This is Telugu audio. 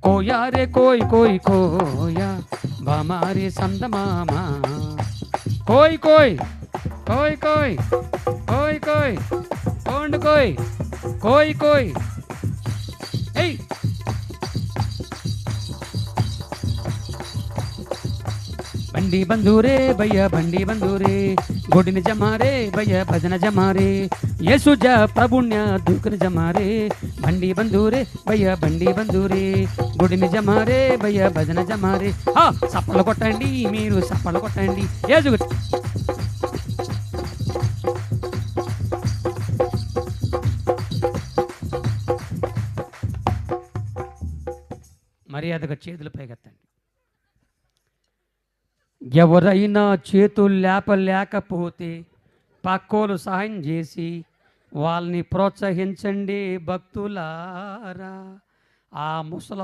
కోయా రే కోయ్ కోయ్ కోయా బామారి సందమామ కోయ్ కోయ్ కోయ్ కోయ్ కోయ్ కోయ్ కోండు కోయ్ కోయ్ కోయ్ బండి బంధూరే భయ్య బండి బంధూరే. గుడిని జమారే భయ్య భజన జమారే. యేసుజ ప్రభుణ్య దూకుని జమారే. బండి బంధూరే భయ్య బండి బంధూరే. గుడిని జమారే భయ్య భజన జమారే. ఆ సప్పలు కొట్టండి మీరు సప్పలు కొట్టండి. యేసు మర్యాదగా చేతులు పైకెత్తండి. ఎవరైనా చేతులు లేపలేకపోతే పక్కోలు సహాయం చేసి వాళ్ళని ప్రోత్సహించండి భక్తులారా. ఆ ముసల